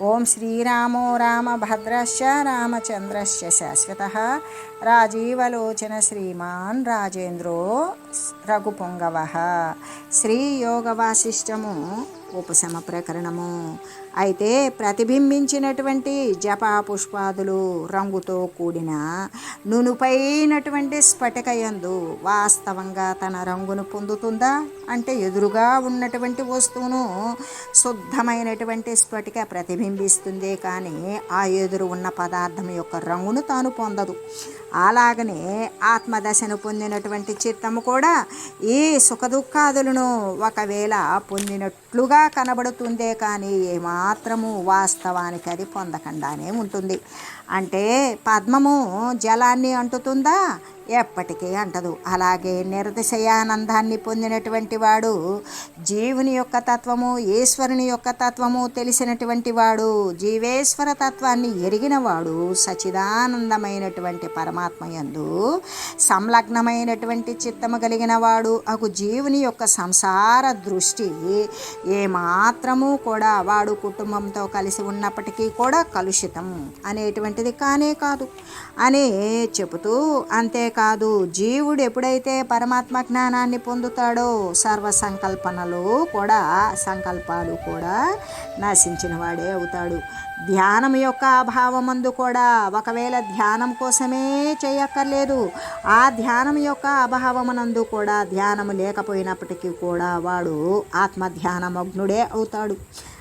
ఓం శ్రీరామో రామభద్రశ్చ రామచంద్రశ్చ శాశ్వత. రాజీవలోచన శ్రీమాన్ రాజేంద్రో రఘుపొంగవ. శ్రీయోగవాసిష్టము యోగ ఉపశమ ప్రకరణము. అయితే ప్రతిబింబించినటువంటి జపాపుష్పాదులు రంగుతో కూడిన నునుపైనటువంటి స్ఫటికయందు వాస్తవంగా తన రంగును పొందుతుందా? అంటే ఎదురుగా ఉన్నటువంటి వస్తువును శుద్ధమైనటువంటి స్ఫటిక ప్రతిబింబిస్తుంది కానీ ఆ ఎదురు ఉన్న పదార్థం యొక్క రంగును తాను పొందదు. అలాగనే ఆత్మదశను పొందినటువంటి చిత్తము కూడా ఈ సుఖదుఖాదులను ఒకవేళ పొందినట్లుగా కనబడుతుందే కానీ ఏమాత్రము వాస్తవానికి అది పొందకుండానే ఉంటుంది. అంటే పద్మము జలాన్ని అంటుతుందా? ఎప్పటికీ అంటదు. అలాగే నిర్దిశయానందాన్ని పొందినటువంటి వాడు జీవుని యొక్క తత్వము ఈశ్వరుని యొక్క తత్వము తెలిసినటువంటి వాడు జీవేశ్వర తత్వాన్ని ఎరిగినవాడు సచిదానందమైనటువంటి పరమాత్మ యందు సంలగ్నమైనటువంటి చిత్తము కలిగిన వాడు అగు జీవుని యొక్క సంసార దృష్టి ఏమాత్రము కూడా వాడు కుటుంబంతో కలిసి ఉన్నప్పటికీ కూడా కలుషితం అనేటువంటి అనేటువంటిది కానే కాదు. అని చెబుతూ అంతేకాదు జీవుడు ఎప్పుడైతే పరమాత్మ జ్ఞానాన్ని పొందుతాడో సర్వ సంకల్పనలు కూడా సంకల్పాలు కూడా నశించిన వాడే అవుతాడు. ధ్యానం యొక్క అభావమందు కూడా ఒకవేళ ధ్యానం కోసమే చేయక్కర్లేదు. ఆ ధ్యానం యొక్క అభావమనందు కూడా ధ్యానం లేకపోయినప్పటికీ కూడా వాడు ఆత్మధ్యానమగ్నుడే అవుతాడు.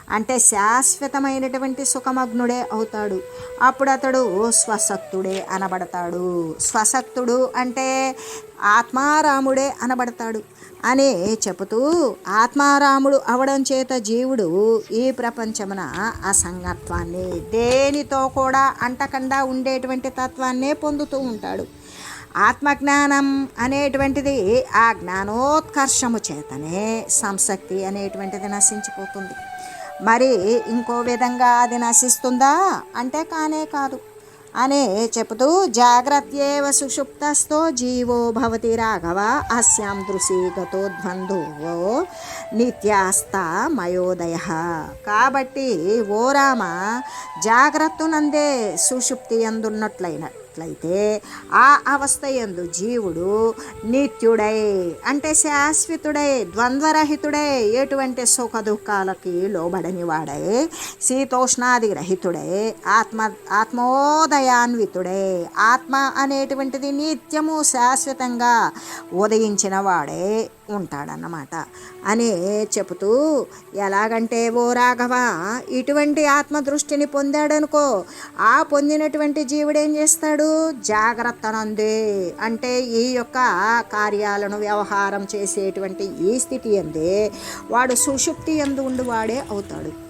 అంటే శాశ్వతమైనటువంటి సుఖమగ్నుడే అవుతాడు. అప్పుడు అతడు స్వశక్తుడే అనబడతాడు. స్వశక్తుడు అంటే ఆత్మారాముడే అనబడతాడు అని చెబుతూ ఆత్మారాముడు అవడం చేత జీవుడు ఈ ప్రపంచమున అసంగత్వాన్ని దేనితో కూడా అంటకుండా ఉండేటువంటి తత్వాన్నే పొందుతూ ఉంటాడు. ఆత్మజ్ఞానం అనేటువంటిది ఆ జ్ఞానోత్కర్షము చేతనే సంశక్తి అనేటువంటిది నశించిపోతుంది. మరి ఇంకో విధంగా అది నశిస్తుందా? అంటే కానే కాదు. అని చెబుతూ జాగ్రత్యేవ సుషుప్తస్థో జీవో భవతి రాఘవ అస్యాం దృశీగతో ద్వంద్వో నిత్యాస్త మయోదయ. కాబట్టి ఓ రామ జాగ్రత్తనందే సుషుప్తి అందున్నట్లయిన చేసినట్లయితే ఆ అవస్థ ఎందు జీవుడు నిత్యుడై అంటే శాశ్వతుడై ద్వంద్వరహితుడై ఎటువంటి సుఖ దుఃఖాలకి లోబడనివాడై శీతోష్ణాది రహితుడై ఆత్మ ఆత్మోదయాన్వితుడై ఆత్మ అనేటువంటిది నిత్యము శాశ్వతంగా ఉదయించిన వాడే. ఉంటాడన్నమాట. అని చెబుతూ ఎలాగంటే ఓ రాఘవ ఇటువంటి ఆత్మదృష్టిని పొందాడనుకో ఆ పొందినటువంటి జీవుడేం చేస్తాడు? జాగ్రత్తనందే. అంటే ఈ యొక్క కార్యాలను వ్యవహారం చేసేటువంటి ఈ స్థితి అందే వాడు సుషుప్తి ఎందు ఉండి వాడే అవుతాడు.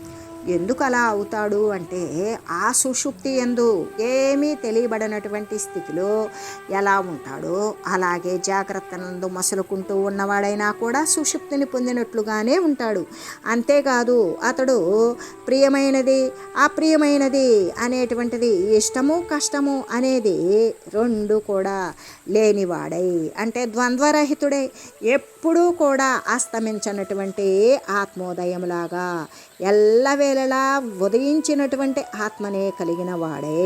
ఎందుకు అలా అవుతాడు అంటే ఆ సుషుప్తి ఎందు ఏమీ తెలియబడినటువంటి స్థితిలో ఎలా ఉంటాడో అలాగే జాగ్రత్త నందు మసులుకుంటూ ఉన్నవాడైనా కూడా సుషుప్తిని పొందినట్లుగానే ఉంటాడు. అంతేకాదు అతడు ప్రియమైనది అప్రియమైనది అనేటువంటిది ఇష్టము కష్టము అనేది రెండు కూడా లేనివాడై అంటే ద్వంద్వరహితుడై ఎప్పుడూ కూడా అస్తమించినటువంటి ఆత్మోదయంలాగా ఎల్లవేళలా ఉదయించినటువంటి ఆత్మనే కలిగిన వాడే.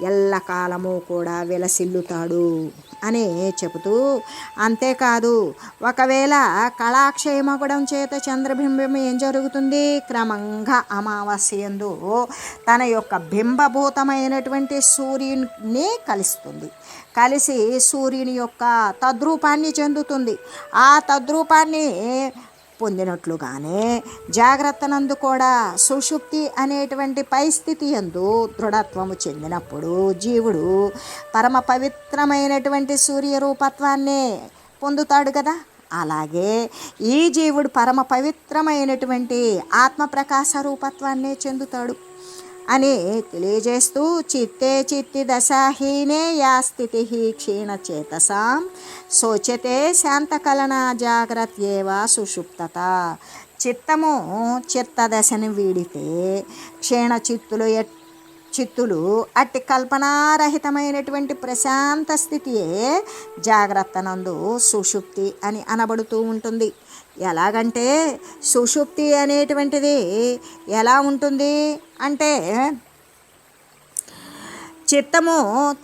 ఎల్లకాలము కూడా విలసిల్లుతాడు అని చెబుతూ అంతేకాదు ఒకవేళ కళాక్షయమగడం చేత చంద్రబింబం ఏం జరుగుతుంది? క్రమంగా అమావాస్యందు తన యొక్క బింబభూతమైనటువంటి సూర్యుని కలుస్తుంది. కలిసి సూర్యుని యొక్క తద్రూపాన్ని చెందుతుంది. ఆ తద్రూపాన్ని పొందినట్లుగానే జాగ్రత్తనందు కూడా సుషుప్తి అనేటువంటి పరిస్థితి ఎందు దృఢత్వము చెందినప్పుడు జీవుడు పరమ పవిత్రమైనటువంటి సూర్యరూపత్వాన్ని పొందుతాడు కదా. అలాగే ఈ జీవుడు పరమ పవిత్రమైనటువంటి ఆత్మ ప్రకాశ రూపత్వాన్నే చెందుతాడు. అని తెలియజేస్తూ చిత్తే చిత్తి దశాహీనే యా స్థితి క్షీణచేతసాం శోచతే శాంతకలన జాగ్రత్యేవ సుషుప్తత. చిత్తము చిత్తదశని వీడితే క్షీణ చిత్తులు ఎట్ చిత్తులు అట్టి కల్పనారహితమైనటువంటి ప్రశాంత స్థితియే జాగ్రత్త నందు సుషుప్తి అని అనబడుతూ ఉంటుంది. ఎలాగంటే సుషుప్తి అనేటువంటిది ఎలా ఉంటుంది అంటే చిత్తము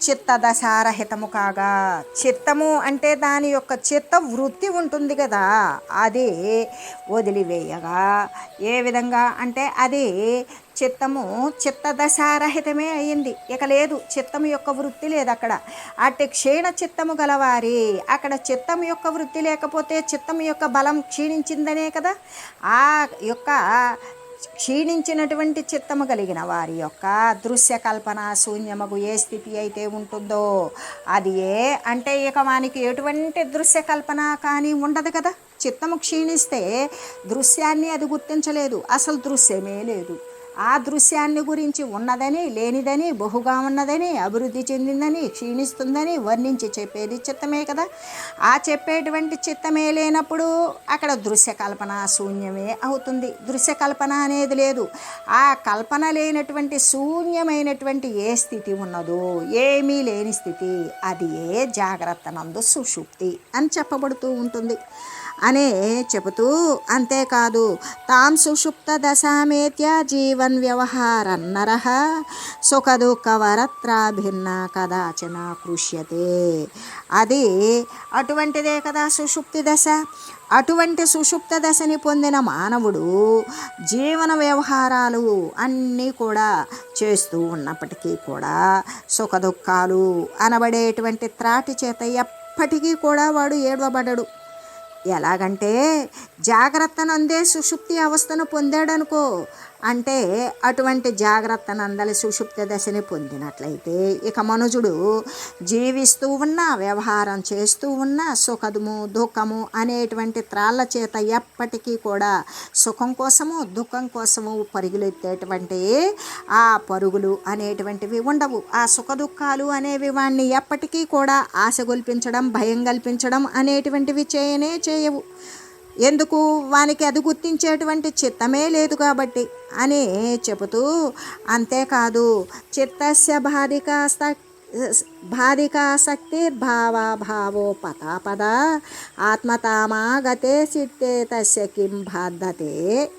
చిత్తదశారహితము కాగా చిత్తము అంటే దాని యొక్క చిత్త వృత్తి ఉంటుంది కదా అది వదిలివేయగా. ఏ విధంగా అంటే అది చిత్తము చిత్తదశారహితమే అయ్యింది ఇక లేదు చిత్తము యొక్క వృత్తి లేదు అక్కడ. అట్టి క్షీణ చిత్తము గలవారి అక్కడ చిత్తము యొక్క వృత్తి లేకపోతే చిత్తము యొక్క బలం క్షీణించిందనే కదా. ఆ యొక్క క్షీణించినటువంటి చిత్తము కలిగిన వారి యొక్క దృశ్య కల్పన శూన్యమగు ఏ స్థితి అయితే ఉంటుందో అది ఏ? అంటే ఇక వానికి ఎటువంటి దృశ్య కల్పన కానీ ఉండదు కదా. చిత్తము క్షీణిస్తే దృశ్యాన్ని అది గుర్తించలేదు. అసలు దృశ్యమే లేదు. ఆ దృశ్యాన్ని గురించి ఉన్నదని లేనిదని బహుగా ఉన్నదని అభివృద్ధి చెందిందని క్షీణిస్తుందని వర్ణించి చెప్పేది చిత్తమే కదా. ఆ చెప్పేటువంటి చిత్తమే లేనప్పుడు అక్కడ దృశ్య కల్పన శూన్యమే అవుతుంది. దృశ్య కల్పన అనేది లేదు. ఆ కల్పన లేనటువంటి శూన్యమైనటువంటి ఏ స్థితి ఉన్నదో ఏమీ లేని స్థితి అది ఏ జాగ్రత్త నందు సుషుప్తి అని చెప్పబడుతూ ఉంటుంది. అనే చెబుతూ అంతేకాదు తాం సుషుప్త దశామేత్య జీవన్ వ్యవహారన్నర సుఖ దుఃఖ వరత్రాభిన్న కదాచన కృష్యతే. అది అటువంటిదే కదా సుషుప్తి దశ. అటువంటి సుషుప్త దశని పొందిన మానవుడు జీవన వ్యవహారాలు అన్నీ కూడా చేస్తూ ఉన్నప్పటికీ కూడా సుఖదుఖాలు అనబడేటువంటి త్రాటి చేత ఎప్పటికీ కూడా వాడు ఏడవబడడు. ఎలాగంటే జాగ్రత్త నందే సుషుప్తి అవస్థను పొందాడనుకో అంటే అటువంటి జాగ్రత్త నందలి సుషుప్త దశని పొందినట్లయితే ఇక మనుజుడు జీవిస్తూ ఉన్న వ్యవహారం చేస్తూ ఉన్న సుఖము దుఃఖము అనేటువంటి త్రాళ్ళ చేత ఎప్పటికీ కూడా సుఖం కోసము దుఃఖం కోసము పరుగులెత్తేటువంటి ఆ పరుగులు అనేటువంటివి ఉండవు. ఆ సుఖ దుఃఖాలు అనేవి వాణ్ణి ఎప్పటికీ కూడా ఆశ గొల్పించడం భయం కల్పించడం అనేటువంటివి చేయనే చేయవు. ఎందుకు వానికి అది గుర్తించేటువంటి చిత్తమే లేదు కాబట్టి అని చెబుతూ అంతేకాదు చిత్తస్య బాధికాస్త బాధికాసక్తిర్భావాభావో పదాపద ఆత్మతామాగతే సిద్ధే తస్య కిం బాధతే.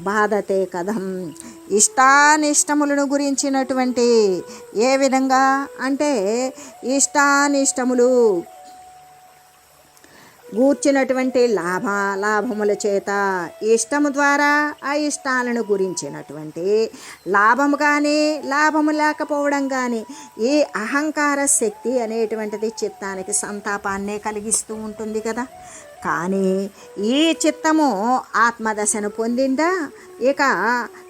బాధతే కథం. ఇష్టానిష్టములను గురించినటువంటి ఏ విధంగా? అంటే ఇష్టానిష్టములు గూర్చినటువంటి లాభ లాభముల చేత ఇష్టము ద్వారా ఆ ఇష్టాలను గురించినటువంటి లాభము కానీ లాభము లేకపోవడం కానీ ఈ అహంకార శక్తి అనేటువంటిది చిత్తానికి సంతాపాన్నే కలిగిస్తూ ఉంటుంది కదా. కానీ ఈ చిత్తము ఆత్మదశను పొందిందా? ఇక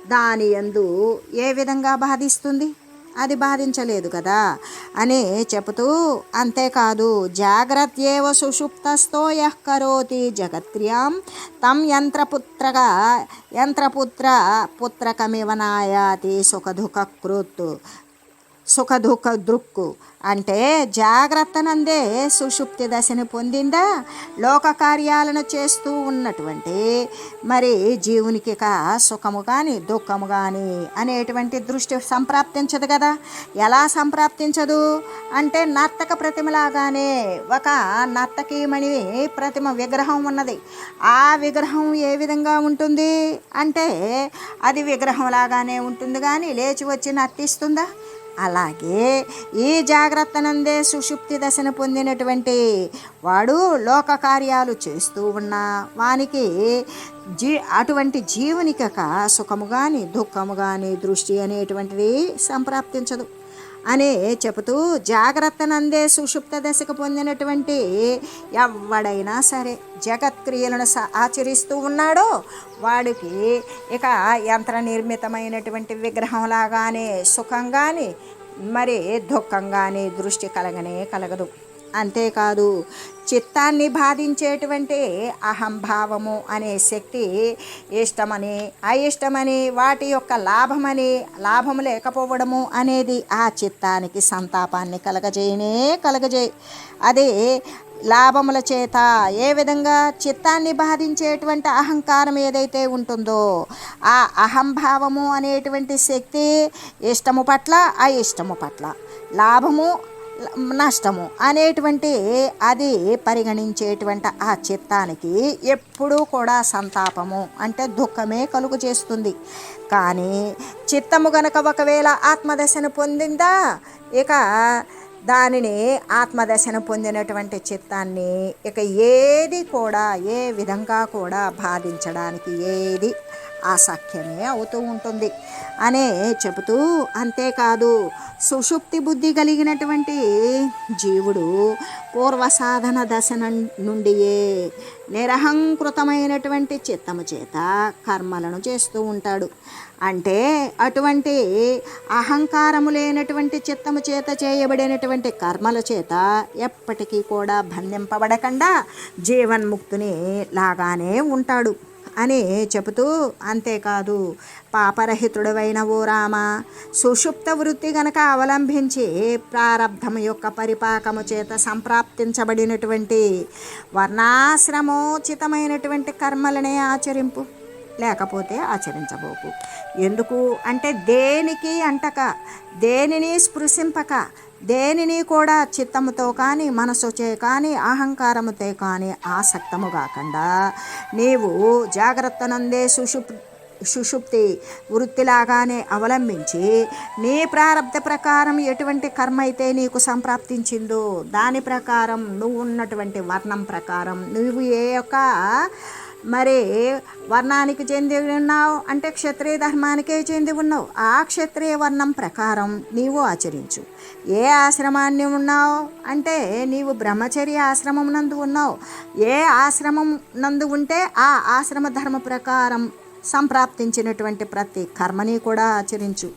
దాని యందు ఏ విధంగా బాధిస్తుంది? అది బాధించలేదు కదా అని చెబుతూ అంతేకాదు జాగ్రత్యేవ సుషుప్తస్థో యః కరోతి జగత్క్రియాం తం యంత్రపుత్రగా యంత్రపుత్ర పుత్రకమివ నాయాతి సుఖదుఖకృత్ సుఖదుఖ దృక్కు. అంటే జాగ్రత్త నందే సుషుప్తి దశని పొందిందా? లోక కార్యాలను చేస్తూ ఉన్నటువంటి మరి జీవునికి కా సుఖము కానీ దుఃఖము కానీ అనేటువంటి దృష్టి సంప్రాప్తించదు కదా. ఎలా సంప్రాప్తించదు? అంటే నర్తక ప్రతిమలాగానే ఒక నర్తకీమణి ప్రతిమ విగ్రహం ఉన్నది. ఆ విగ్రహం ఏ విధంగా ఉంటుంది? అంటే అది విగ్రహం లాగానే ఉంటుంది కానీ లేచి వచ్చి నర్తిస్తుందా? అలాగే ఈ జాగ్రత్త నందే సుషుప్తి దశను పొందినటువంటి వాడు లోక కార్యాలు చేస్తూ ఉన్నా వానికి జీ అటువంటి జీవునికక సుఖము కానీ దుఃఖము కానీ దృష్టి అనేటువంటిది సంప్రాప్తించదు. అని చెబుతూ జాగ్రత్త నందే సుషుప్త దశకు పొందినటువంటి ఎవడైనా సరే జగత్క్రియలను స ఆచరిస్తూ ఉన్నాడో వాడికి ఇక యంత్ర నిర్మితమైనటువంటి విగ్రహంలాగానే సుఖం కానీ మరి దుఃఖం కానీ దృష్టి కలగనే కలగదు. అంతేకాదు చిత్తాన్ని బాధించేటువంటి అహంభావము అనే శక్తి ఇష్టమని అయిష్టమని వాటి యొక్క లాభమని లాభం లేకపోవడము అనేది ఆ చిత్తానికి సంతాపాన్ని కలగజేయనే కలగజేయి. అదే లాభముల చేత ఏ విధంగా చిత్తాన్ని బాధించేటువంటి అహంకారం ఏదైతే ఉంటుందో ఆ అహంభావము అనేటువంటి శక్తి ఇష్టము పట్ల అయిష్టము పట్ల. లాభము నష్టము అనేటువంటి అది పరిగణించేటువంటి ఆ చిత్తానికి ఎప్పుడూ కూడా సంతాపము అంటే దుఃఖమే కలుగు చేస్తుంది. కానీ చిత్తము గనక ఒకవేళ ఆత్మదశను పొందిందా ఇక దానిని ఆత్మదశను పొందినటువంటి చిత్తాన్ని ఇక ఏది కూడా ఏ విధంగా కూడా బాధించడానికి ఏది అసఖ్యమే అవుతూ ఉంటుంది. అనే చెబుతూ అంతేకాదు సుషుప్తి బుద్ధి కలిగినటువంటి జీవుడు పూర్వ సాధన దశ నుండియే నిరహంకృతమైనటువంటి చిత్తము చేత కర్మలను చేస్తూ ఉంటాడు. అంటే అటువంటి అహంకారము లేనటువంటి చిత్తము చేత చేయబడినటువంటి కర్మల చేత ఎప్పటికీ కూడా బంధింపబడకుండా జీవన్ముక్తుని లాగానే ఉంటాడు. అని చెబుతూ అంతేకాదు పాపరహితుడవైన ఓ రామ సుషుప్త వృత్తి గనక అవలంబించి ప్రారబ్ధం యొక్క పరిపాకము చేత సంప్రాప్తించబడినటువంటి వర్ణాశ్రమోచితమైనటువంటి కర్మలనే ఆచరింపు లేకపోతే ఆచరించబోకు. ఎందుకు? అంటే దేనికి అంటక దేనిని స్పృశింపక దేనిని కూడా చిత్తముతో కానీ మనసుచే కానీ అహంకారముతో కానీ ఆసక్తము కాకుండా నీవు జాగ్రత్త నందే సుషుప్ సుషుప్తి వృత్తిలాగానే అవలంబించి నీ ప్రారంభ ప్రకారం ఎటువంటి కర్మ అయితే నీకు సంప్రాప్తించిందో దాని ప్రకారం నువ్వు ఉన్నటువంటి వర్ణం ప్రకారం నువ్వు ఏ యొక్క మరి వర్ణానికి చెంది ఉన్నావు అంటే క్షత్రియ ధర్మానికే చెంది ఉన్నావు. ఆ క్షత్రియ వర్ణం ప్రకారం నీవు ఆచరించు. ఏ ఆశ్రమాన్ని ఉన్నావు? అంటే నీవు బ్రహ్మచర్య ఆశ్రమం నందు ఉన్నావు. ఏ ఆశ్రమం నందు ఉంటే ఆ ఆశ్రమ ధర్మ ప్రకారం సంప్రాప్తించినటువంటి ప్రతి కర్మని కూడా ఆచరించు.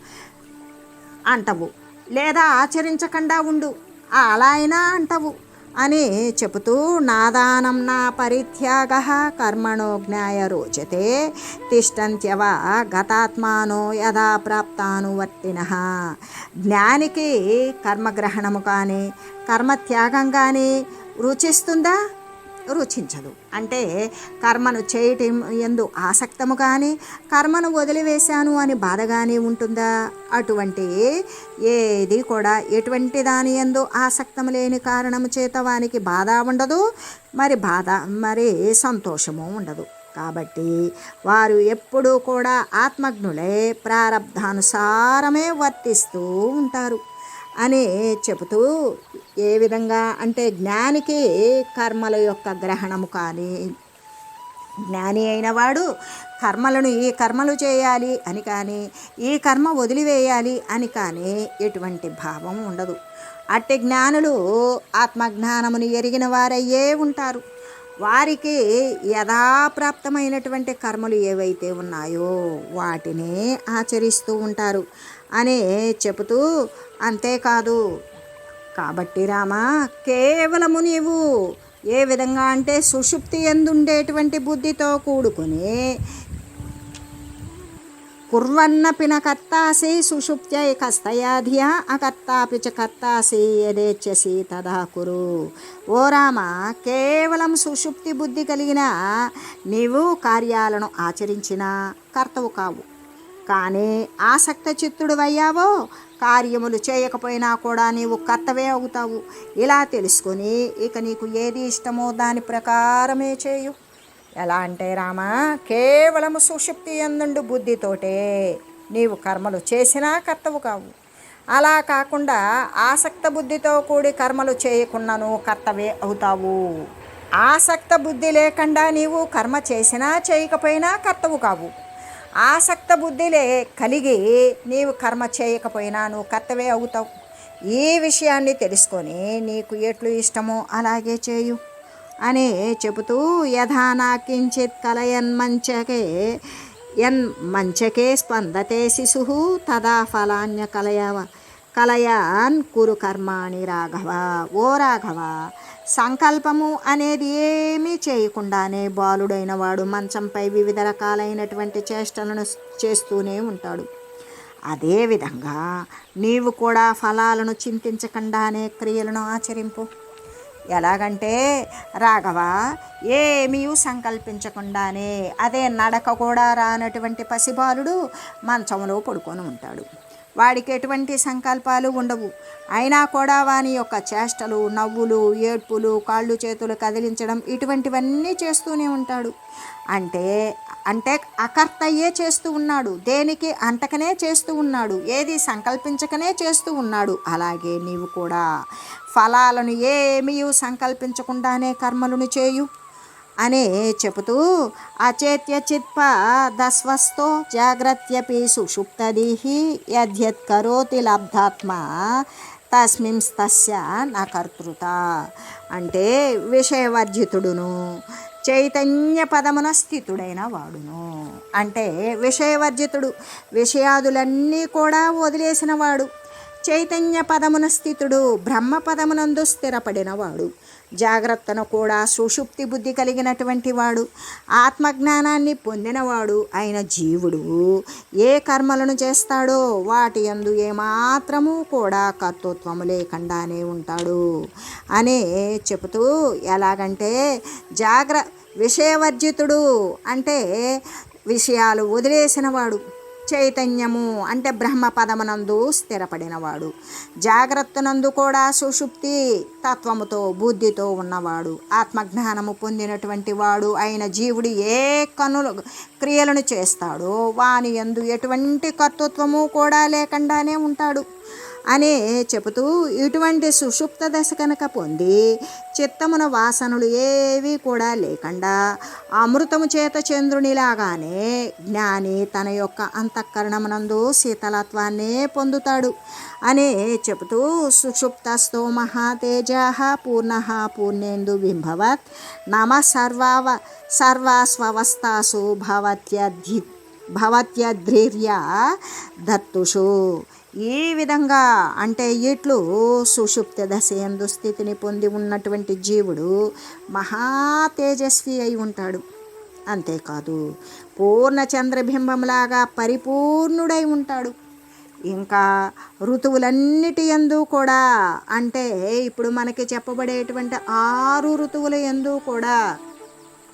అంటవు. లేదా ఆచరించకుండా ఉండు. అలా అయినా అంటవు. అని చెబుతూ నాదానం నా పరిత్యాగ కర్మణో జ్ఞాయ రోచతే తిష్టంత్యవ గతాత్మానో యథా ప్రాప్తానువర్తిన. జ్ఞానికి కర్మగ్రహణము కానీ కర్మత్యాగం కానీ రుచిస్తుందా? రుచించదు. అంటే కర్మను చేయటం ఎందు ఆసక్తము కానీ కర్మను వదిలివేశాను అని బాధగానే ఉంటుందా? అటువంటి ఏది కూడా ఎటువంటి దాని ఎందు ఆసక్తము లేని కారణము చేత వానికి బాధ ఉండదు. మరి బాధ మరి సంతోషము ఉండదు. కాబట్టి వారు ఎప్పుడూ కూడా ఆత్మజ్ఞులే ప్రారబ్ధానుసారమే వర్తిస్తూ ఉంటారు. అని చెబుతూ ఏ విధంగా అంటే జ్ఞానికి కర్మల యొక్క గ్రహణము కానీ జ్ఞాని అయిన వాడు కర్మలను ఈ కర్మలు చేయాలి అని కానీ ఈ కర్మ వదిలివేయాలి అని కానీ ఎటువంటి భావం ఉండదు. అట్టి జ్ఞానులు ఆత్మజ్ఞానమును ఎరిగిన వారయ్యే ఉంటారు. వారికి యథాప్రాప్తమైనటువంటి కర్మలు ఏవైతే ఉన్నాయో వాటిని ఆచరిస్తూ ఉంటారు. అని చెబుతూ అంతేకాదు. కాబట్టి రామా కేవలము నీవు ఏ విధంగా అంటే సుషుప్తి ఎందుండేటువంటి బుద్ధితో కూడుకుని కుర్వన్నపి న కర్తాసి సుషుప్త్యై కస్తయాధియ అకర్తాపి చ కర్తాసి యదేచ్ఛసి తదా కురు. ఓ రామ కేవలం సుషుప్తి బుద్ధి కలిగిన నీవు కార్యాలను ఆచరించిన కర్తవు కావు. కానీ ఆసక్త చిత్తుడు అయ్యావో కార్యములు చేయకపోయినా కూడా నీవు కర్తవే అవుతావు. ఇలా తెలుసుకొని ఇక నీకు ఏది ఇష్టమో దాని ప్రకారమే చేయు. ఎలా అంటే రామా కేవలము సుషుప్తి ఎందుండు బుద్ధితోటే నీవు కర్మలు చేసినా కర్తవు కావు. అలా కాకుండా ఆసక్త బుద్ధితో కూడి కర్మలు చేయకున్నాను కర్తవే అవుతావు. ఆసక్త బుద్ధి లేకుండా నీవు కర్మ చేసినా చేయకపోయినా కర్తవు కావు. ఆసక్త బుద్ధిలే కలిగి నీవు కర్మ చేయకపోయినా నువ్వు కర్తవే అవుతావు. ఈ విషయాన్ని తెలుసుకొని నీకు ఎట్లు ఇష్టమో అలాగే చేయు అని చెబుతూ యథా నా కించిత్ కలయన్ మంచకే ఎన్ మంచకే స్పందతే శిశు తదా ఫలాన్య కలయవ. కలయాన్ కురు కర్మాణి రాఘవ ఓ రాఘవ సంకల్పము అనేది ఏమీ చేయకుండానే బాలుడైన వాడు మంచంపై వివిధ రకాలైనటువంటి చేష్టలను చేస్తూనే ఉంటాడు. అదేవిధంగా నీవు కూడా ఫలాలను చింతించకుండానే క్రియలను ఆచరింపు. ఎలాగంటే రాఘవ ఏమీ సంకల్పించకుండానే అదే నడక కూడా రానటువంటి పసిబాలుడు మంచంలో పడుకొని ఉంటాడు. వాడికి ఎటువంటి సంకల్పాలు ఉండవు. అయినా కూడా వాని యొక్క చేష్టలు నవ్వులు ఏడ్పులు కాళ్ళు చేతులు కదిలించడం ఇటువంటివన్నీ చేస్తూనే ఉంటాడు. అంటే అంటే అకర్తయ్యే చేస్తూ ఉన్నాడు. దేనికి? అంతకనే చేస్తూ ఉన్నాడు. ఏది సంకల్పించకనే చేస్తూ ఉన్నాడు. అలాగే నీవు కూడా ఫలాలను ఏమీ సంకల్పించకుండానే కర్మలను చేయు. అని చెబుతూ అచేత్య చిత్ప దస్వస్తో జాగ్రత్యపి సుషుప్తదీహి యద్యత్ కరోతి లబ్ధాత్మ తస్మింస్తస్య నా కర్తృత. అంటే విషయవర్జితుడును చైతన్య పదమున స్థితుడైన వాడును. అంటే విషయవర్జితుడు విషయాదులన్నీ కూడా వదిలేసిన వాడు. చైతన్య పదమున స్థితుడు బ్రహ్మ పదమునందు స్థిరపడినవాడు జాగ్రత్తను కూడా సుషుప్తి బుద్ధి కలిగినటువంటి వాడు. ఆత్మజ్ఞానాన్ని పొందినవాడు అయిన జీవుడు ఏ కర్మలను చేస్తాడో వాటి యందు ఏమాత్రము కూడా కర్తృత్వము లేకుండానే ఉంటాడు. అని చెబుతూ ఎలాగంటే జాగ్ర విషయవర్జితుడు అంటే విషయాలు వదిలేసినవాడు చైతన్యము అంటే బ్రహ్మ పదమునందు స్థిరపడినవాడు. జాగ్రత్తనందు కూడా సుషుప్తి తత్వముతో బుద్ధితో ఉన్నవాడు. ఆత్మజ్ఞానము పొందినటువంటి వాడు అయిన జీవుడు ఏ కనులు క్రియలను చేస్తాడో వాని యందు ఎటువంటి కర్తృత్వము కూడా లేకుండానే ఉంటాడు. అని చెబుతూ ఇటువంటి సుషుప్త దశ కనుక పొంది చిత్తమున వాసనలు ఏవి కూడా లేకుండా అమృతము చేత చంద్రునిలాగానే జ్ఞాని తన యొక్క అంతఃకరణమునందు శీతలత్వాన్నే పొందుతాడు అని చెబుతూ సుషుప్తస్థో మహాతేజ పూర్ణ పూర్ణేందు బింభవత్ నమ సర్వావ సర్వాస్వవస్థాసు భవత్యధి భవత్యధ్రీర్య దత్తుషు ఈ విధంగా అంటే ఇట్లు సుషుప్త దశ ఎందు స్థితిని పొంది ఉన్నటువంటి జీవుడు మహా తేజస్వి అయి ఉంటాడు. అంతేకాదు పూర్ణ చంద్రబింబంలాగా పరిపూర్ణుడై ఉంటాడు. ఇంకా ఋతువులన్నిటి ఎందు కూడా అంటే ఇప్పుడు మనకి చెప్పబడేటువంటి ఆరు ఋతువుల ఎందు కూడా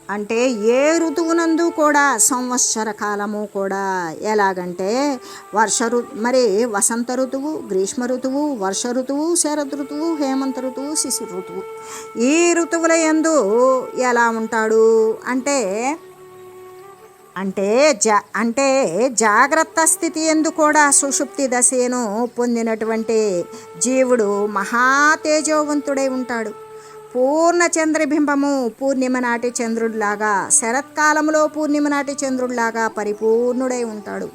అంటే ఏ ఋతువునందు కూడా సంవత్సర కాలము కూడా ఎలాగంటే వర్ష ఋ మరి వసంత ఋతువు గ్రీష్మ ఋతువు వర్ష ఋతువు శరద్ ఋతువు హేమంత ఋతువు శిశిర ఋతువు. ఈ ఋతువుల యందు ఎలా ఉంటాడు? అంటే అంటే జా అంటే జాగ్రత్త స్థితి ఎందు కూడా సుషుప్తి దశను పొందినటువంటి జీవుడు మహా తేజోవంతుడై ఉంటాడు. పూర్ణ చంద్రబింబము పూర్ణిమ నాటి చంద్రుడిలాగా శరత్కాలంలో పూర్ణిమ నాటి చంద్రుడిలాగా పరిపూర్ణుడై ఉంటాడు.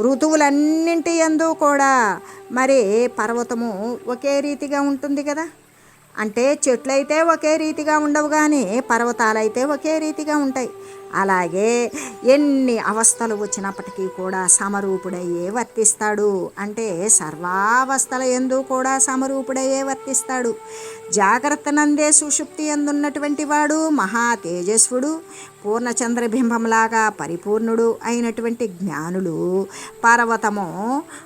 ఋతువులన్నింటి ఎందు కూడా మరి పర్వతము ఒకే రీతిగా ఉంటుంది కదా? అంటే చెట్లయితే ఒకే రీతిగా ఉండవు కానీ పర్వతాలైతే ఒకే రీతిగా ఉంటాయి. అలాగే ఎన్ని అవస్థలు వచ్చినప్పటికీ కూడా సమరూపుడయ్యే వర్తిస్తాడు. అంటే సర్వావస్థల ఎందు కూడా సమరూపుడయ్యే వర్తిస్తాడు. జాగ్రత్త నందే సుషుప్తి ఎందున్నటువంటి వాడు మహా తేజస్వుడు పూర్ణచంద్రబింబంలాగా పరిపూర్ణుడు అయినటువంటి జ్ఞానులు. పర్వతము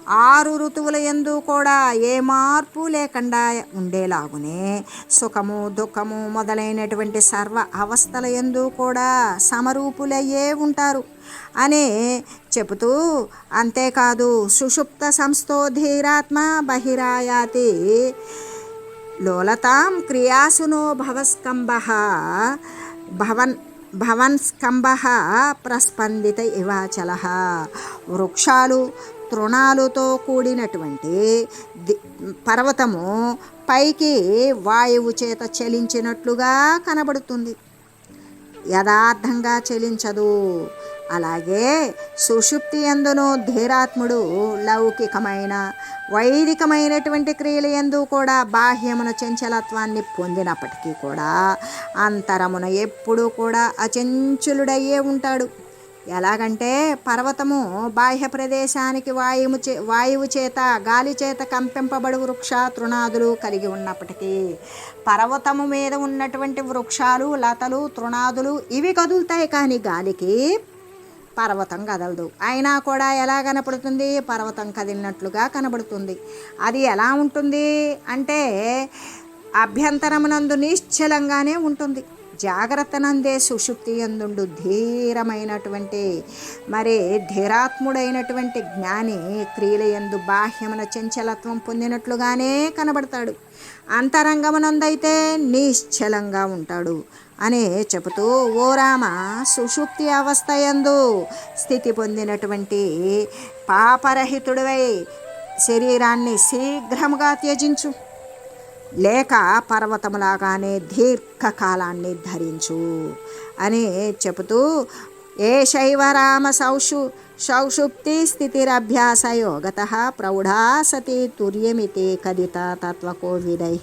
ఆరు ఋతువుల ఎందు కూడా ఏ మార్పు లేకుండా ఉండేలాగునే సుఖము దుఃఖము మొదలైనటువంటి సర్వ అవస్థల ఎందు కూడా సమరూపులయ్యే ఉంటారు అనే చెబుతూ అంతేకాదు సుషుప్త సంస్థో ధీరాత్మ బహిరాయాతి లోలతాం క్రియాసునో భవస్కంభ భవన్ భవన్ స్కంభ ప్రస్పందిత ఇవాచల వృక్షాలు తృణాలతో కూడినటువంటి పర్వతము పైకి వాయువు చేత చలించినట్లుగా కనబడుతుంది. యథార్థంగా చెలించదు. అలాగే సుషుప్తి ఎందును ధీరాత్ముడు లౌకికమైన వైదికమైనటువంటి క్రియల ఎందు కూడా బాహ్యమున చంచలత్వాన్ని పొందినప్పటికీ కూడా అంతరమున ఎప్పుడూ కూడా అచంచులుడయ్యే ఉంటాడు. ఎలాగంటే పర్వతము బాహ్య ప్రదేశానికి వాయువు చే వాయువు చేత గాలి చేత కంపింపబడు వృక్ష తృణాదులు కలిగి ఉన్నప్పటికీ పర్వతము మీద ఉన్నటువంటి వృక్షాలు లతలు తృణాదులు ఇవి కదులుతాయి కానీ గాలికి పర్వతం కదలదు. అయినా కూడా ఎలా కనపడుతుంది? పర్వతం కదిలినట్లుగా కనబడుతుంది. అది ఎలా ఉంటుంది? అంటే అభ్యంతరమునందు నిశ్చలంగానే ఉంటుంది. జాగ్రత్తనందే సుషుప్తి ఎందుండు ధీరమైనటువంటి మరి ధీరాత్ముడైనటువంటి జ్ఞాని క్రియల ఎందు బాహ్యమున చంచలత్వం పొందినట్లుగానే కనబడతాడు. అంతరంగమునందైతే నిశ్చలంగా ఉంటాడు. అని చెబుతూ ఓ రామ సుషుప్తి అవస్థయందు స్థితి పొందినటువంటి పాపరహితుడివై శరీరాన్ని శీఘ్రముగా త్యజించు. లేక పర్వతములాగానే దీర్ఘకాలాన్ని ధరించు అని చెబుతూ ఏ శైవరామ సౌషు సౌషుప్తి స్థితిరభ్యాస యోగత ప్రౌఢా సతి తుర్యమితి కదిత తత్వకోవిదై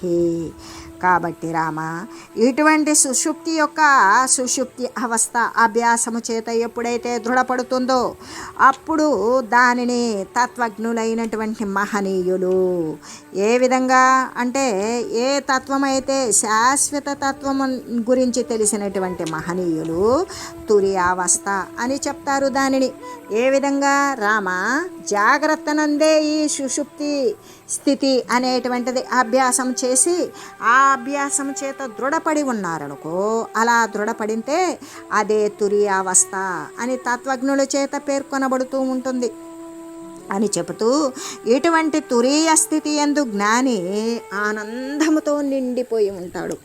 కాబట్టి రామ ఇటువంటి సుషుప్తి యొక్క సుషుప్తి అవస్థ అభ్యాసము చేత ఎప్పుడైతే దృఢపడుతుందో అప్పుడు దానిని తత్వజ్ఞులైనటువంటి మహనీయులు ఏ విధంగా అంటే ఏ తత్వమైతే శాశ్వత తత్వం గురించి తెలిసినటువంటి మహనీయులు తురియావస్థ అని చెప్తారు దానిని. ఏ విధంగా? రామ జాగ్రత్త నందే ఈ సుషుప్తి స్థితి అనేటువంటిది అభ్యాసం చేసి ఆ అభ్యాసం చేత దృఢపడి ఉన్నారనుకో అలా దృఢపడితే అదే తురియావస్థ అని తత్వజ్ఞుల చేత పేర్కొనబడుతూ ఉంటుంది. అని చెబుతూ ఇటువంటి తురీయ స్థితి ఎందు జ్ఞాని ఆనందముతో నిండిపోయి ఉంటాడు.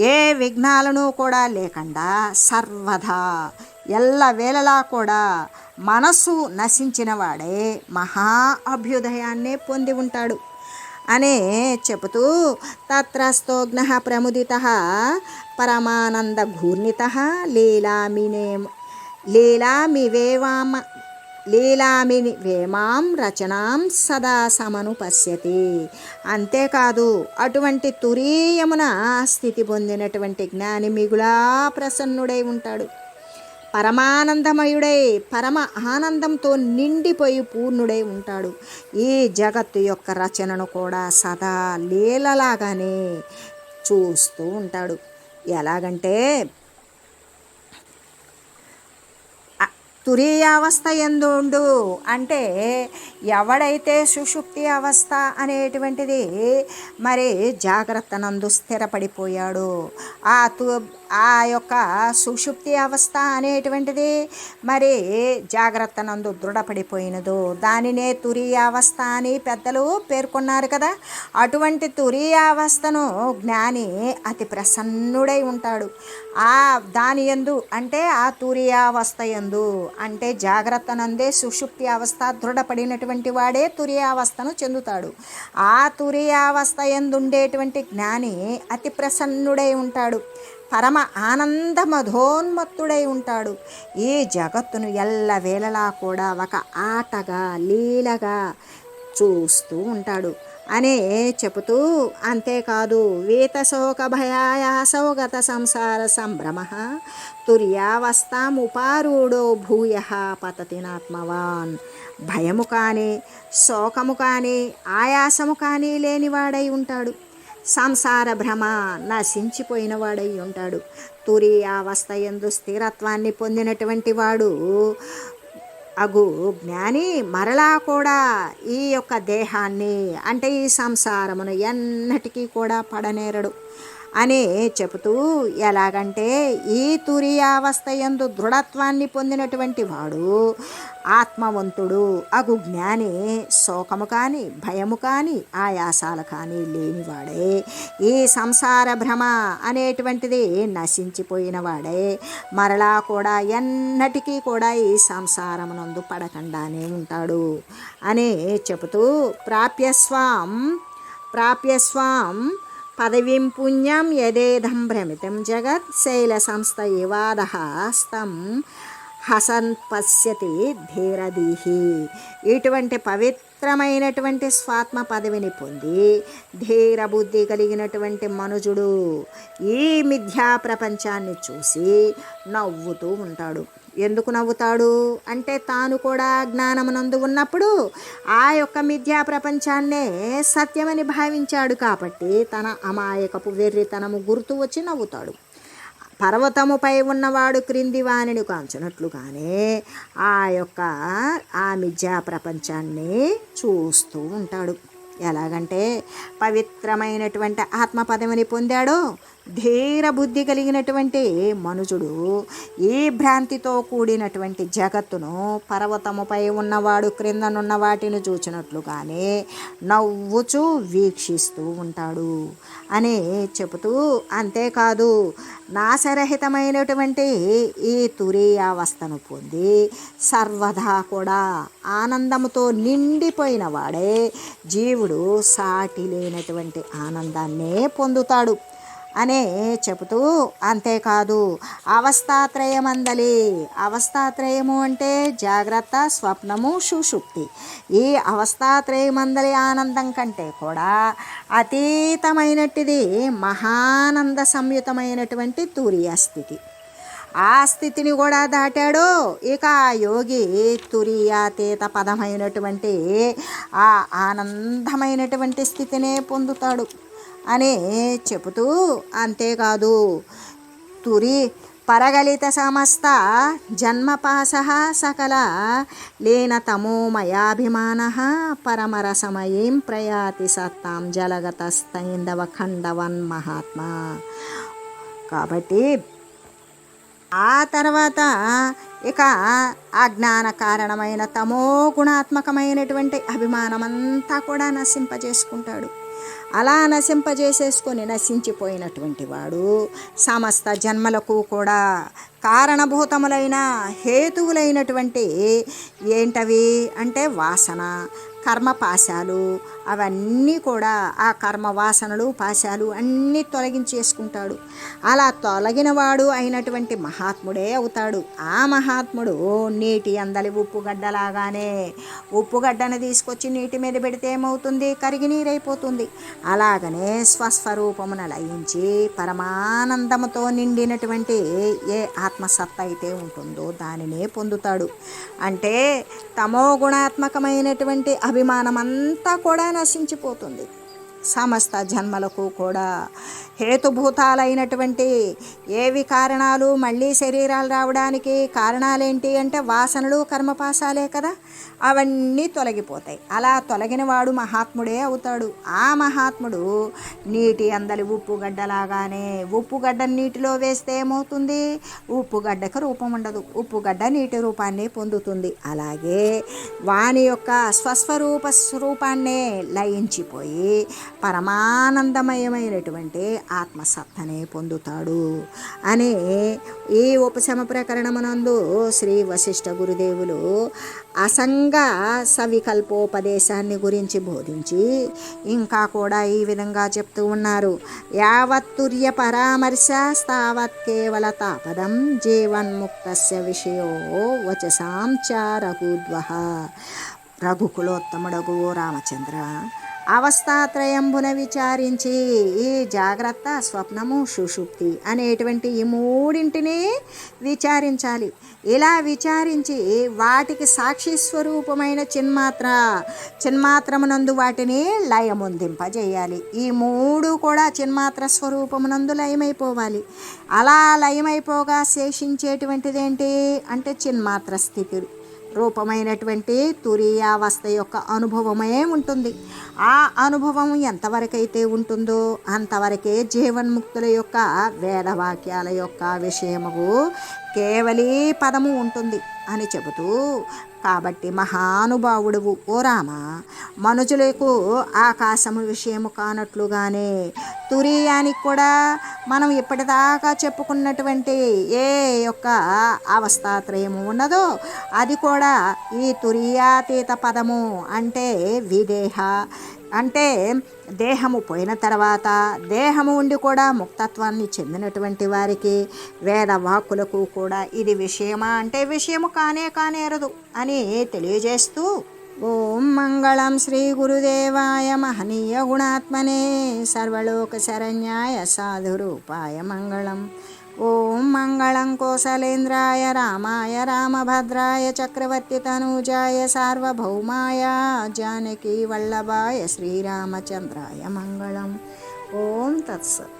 ఏ విఘ్నాలను కూడా లేకుండా సర్వదా ఎల్ల వేళలా కూడా మనసు నశించిన వాడే మహా అభ్యుదయాన్నే పొంది ఉంటాడు. అనే చెబుతూ తత్రస్తోగ్న ప్రముదిత పరమానంద ఘూర్ణిత లీలామినే లీలామివేవామ లీలామిని వేమాం రచనాం సదా సమను పశ్యతి. అంతేకాదు అటువంటి తురీయమున స్థితి పొందినటువంటి జ్ఞాని మిగులా ప్రసన్నుడై ఉంటాడు. పరమానందమయుడై పరమ ఆనందంతో నిండిపోయి పూర్ణుడై ఉంటాడు. ఈ జగత్తు యొక్క రచనను కూడా సదా లీలలాగానే చూస్తూ ఉంటాడు. ఎలాగంటే తురీయావస్థ ఎందుండు అంటే ఎవడైతే సుషుప్తి అవస్థ అనేటువంటిది మరి జాగ్రత్త నందు స్థిరపడిపోయాడు. ఆ తు ఆ యొక్క సుషుప్తి అవస్థ అనేటువంటిది మరి జాగ్రత్త నందు దృఢపడిపోయినదు. దానినే తురీయావస్థ అని పెద్దలు పేర్కొన్నారు కదా. అటువంటి తురీయావస్థను జ్ఞాని అతి ప్రసన్నుడై ఉంటాడు. ఆ దాని ఎందు అంటే ఆ తురియావస్థ ఎందు అంటే జాగ్రత్త నందే సుషుప్తి అవస్థ దృఢపడినటువంటి వాడే తురియావస్థను చెందుతాడు. ఆ తురియావస్థ ఎందుండేటువంటి జ్ఞాని అతి ప్రసన్నుడై ఉంటాడు. పరమ ఆనంద మధోన్మత్తుడై ఉంటాడు. ఈ జగత్తును ఎల్లవేళలా కూడా ఒక ఆటగా లీలగా చూస్తూ ఉంటాడు. అనే చెబుతూ అంతేకాదు వీతశోక భయాయాసౌగత సంసార సంభ్రమ తుర్యావస్థముపారూఢో భూయ పతతినాత్మవాన్. భయము కానీ శోకము కానీ ఆయాసము కానీ లేనివాడై ఉంటాడు. సంసార భ్రమ నశించిపోయిన వాడై ఉంటాడు. తురి అవస్థ ఎందు స్థిరత్వాన్ని పొందినటువంటి వాడు అగు జ్ఞాని మరలా కూడా ఈ యొక్క దేహాన్ని అంటే ఈ సంసారమును ఎన్నటికీ కూడా పడనేరడు. అని చెబుతూ ఎలాగంటే ఈ తురియావస్థ ఎందు దృఢత్వాన్ని పొందినటువంటి వాడు ఆత్మవంతుడు అగు జ్ఞాని శోకము కానీ భయము కానీ ఆయాసాలు కానీ లేనివాడే. ఈ సంసార భ్రమ అనేటువంటిది నశించిపోయిన వాడే. మరలా కూడా ఎన్నటికీ కూడా ఈ సంసారమునందు పడకుండానే ఉంటాడు అని చెబుతూ ప్రాప్యస్వాం ప్రాప్యస్వాం పదవీం పుణ్యం యదేధం భ్రమితం జగత్ శైల సంస్థ ఇవాదః స్తం హసన్ పశ్యతి ధీరదీహి ఇటువంటి పవిత్రమైనటువంటి స్వాత్మ పదవిని పొంది ధీర బుద్ధి కలిగినటువంటి మనుజుడు ఈ మిథ్యా ప్రపంచాన్ని చూసి నవ్వుతూ ఉంటాడు. ఎందుకు నవ్వుతాడు? అంటే తాను కూడా జ్ఞానమునందు ఉన్నప్పుడు ఆ యొక్క మిథ్యా ప్రపంచాన్నే సత్యమని భావించాడు కాబట్టి తన అమాయకపు వెర్రితనము గుర్తు వచ్చి నవ్వుతాడు. పర్వతముపై ఉన్నవాడు క్రింది వాణిని కాంచినట్లుగానే ఆ యొక్క ఆ మిథ్యా ప్రపంచాన్ని చూస్తూ ఉంటాడు. ఎలాగంటే పవిత్రమైనటువంటి ఆత్మ పదవిని పొందాడో ధీర బుద్ధి కలిగినటువంటి మనుజుడు ఈ భ్రాంతితో కూడినటువంటి జగత్తును పర్వతముపై ఉన్నవాడు క్రిందనున్న వాటిని చూచినట్లుగానే నవ్వుచూ వీక్షిస్తూ ఉంటాడు అని చెబుతూ అంతేకాదు నాశరహితమైనటువంటి ఈ తురీయావస్థను పొంది సర్వదా కూడా ఆనందముతో నిండిపోయిన వాడే జీవుడు సాటి లేనటువంటి ఆనందాన్నే పొందుతాడు. అనే చెబుతూ అంతేకాదు అవస్థాత్రయమందలి. అవస్థాత్రయము అంటే జాగ్రత్త స్వప్నము సుషుప్తి. ఈ అవస్థాత్రయమందలి ఆనందం కంటే కూడా అతీతమైనటిది మహానంద సంయుతమైనటువంటి తూర్య స్థితి ఆ స్థితిని కూడా దాటాడు ఇక ఆ యోగి తురియాతీత పదమైనటువంటి ఆ ఆనందమైనటువంటి స్థితినే పొందుతాడు. అని చెబుతూ అంతేకాదు. తురి పరగలిత సమస్త జన్మపాస సకల లీనతమోమయాభిమాన పరమరసమయీం ప్రయాతి సత్తాం జలగతస్తైందవ ఖండవన్ మహాత్మా. కాబట్టి ఆ తర్వాత ఇక అజ్ఞాన కారణమైన తమో గుణాత్మకమైనటువంటి అభిమానమంతా కూడా నశింపజేసుకుంటాడు. అలా నశింపజేసేసుకొని నశించిపోయినటువంటి వాడు సమస్త జన్మలకు కూడా కారణభూతములైన హేతువులైనటువంటి ఏంటవి అంటే వాసన కర్మపాశాలు అవన్నీ కూడా ఆ కర్మ వాసనలు పాశాలు అన్నీ తొలగించేసుకుంటాడు. అలా తొలగినవాడు అయినటువంటి మహాత్ముడే అవుతాడు. ఆ మహాత్ముడు నీటి అందలి ఉప్పుగడ్డలాగానే ఉప్పుగడ్డను తీసుకొచ్చి నీటి మీద పెడితే ఏమవుతుంది? కరిగి నీరైపోతుంది. అలాగనే స్వస్వరూపమున లయించి పరమానందముతో నిండినటువంటి ఏ ఆత్మసత్త అయితే ఉంటుందో దానినే పొందుతాడు. అంటే తమో గుణాత్మకమైనటువంటి అభిమానం అంతా కూడా నశించిపోతుంది. సమస్త జన్మలకు కూడా హేతుభూతాలైనటువంటి ఏవి కారణాలు మళ్ళీ శరీరాలు రావడానికి కారణాలేంటి అంటే వాసనలు కర్మపాసాలే కదా. అవన్నీ తొలగిపోతాయి. అలా తొలగిన వాడు మహాత్ముడే అవుతాడు. ఆ మహాత్ముడు నీటి అందలి ఉప్పుగడ్డలాగానే ఉప్పుగడ్డ నీటిలో వేస్తే ఏమవుతుంది? ఉప్పుగడ్డకు రూపం ఉండదు. ఉప్పుగడ్డ నీటి రూపాన్ని పొందుతుంది. అలాగే వాని యొక్క స్వస్వరూప స్వరూపాన్నే లయించిపోయి పరమానందమయమైనటువంటి ఆత్మసత్తనే పొందుతాడు అనే ఈ ఉపశమ ప్రకరణమునందు శ్రీ వశిష్ఠ గురుదేవులు అసంగ సవికల్పోపదేశాన్ని గురించి బోధించి ఇంకా కూడా ఈ విధంగా చెప్తూ ఉన్నారు. యావత్తుర్య పరామర్శ స్థావత్ కేవల తాపదం జీవన్ముక్తస్య విషయో వచసాం చ రఘుద్వహ రఘుకులోత్తముడగు రామచంద్ర అవస్థాత్రయంబున విచారించి ఈ జాగ్రత్త స్వప్నము సుషుప్తి అనేటువంటి ఈ మూడింటిని విచారించాలి. ఇలా విచారించి వాటికి సాక్షి స్వరూపమైన చిన్మాత్ర చిన్మాత్రమునందు వాటిని లయముందింపజేయాలి. ఈ మూడు కూడా చిన్మాత్ర స్వరూపమునందు లయమైపోవాలి. అలా లయమైపోగా శేషించేటువంటిది ఏంటి అంటే చిన్మాత్ర స్థితి రూపమైనటువంటి తురీయావస్థ యొక్క అనుభవమే ఉంటుంది. ఆ అనుభవం ఎంతవరకైతే ఉంటుందో అంతవరకే జీవన్ముక్తుల యొక్క వేదవాక్యాల యొక్క విషయము కేవలీ పదము ఉంటుంది అని చెబుతూ కాబట్టి మహానుభావుడువు ఓ రామ మనుషులకు ఆకాశము విషయము కానట్లుగానే తురీయానికి కూడా మనం ఇప్పటిదాకా చెప్పుకున్నటువంటి ఏ యొక్క అవస్థాత్రయము ఉన్నదో అది కూడా ఈ తురియాతీత పదము అంటే విదేహ అంటే దేహము పోయిన తర్వాత దేహము ఉండి కూడా ముక్తత్వాన్ని చెందినటువంటి వారికి వేద వాక్కులకు కూడా ఇది విషయమా అంటే విషయము కానే కానేరదు అని తెలియజేస్తూ ఓం మంగళం శ్రీ గురుదేవాయ మహనీయ గుణాత్మనే సర్వలోక శరణ్యాయ సాధురూపాయ మంగళం. ॐ मंगल कोसलेन्द्राय रामाय रामभद्राय चक्रवर्तितनूजाय सार्वभौमाय जानकीवल्लभाय श्रीरामचंद्राय मंगल ओं तत्सत्।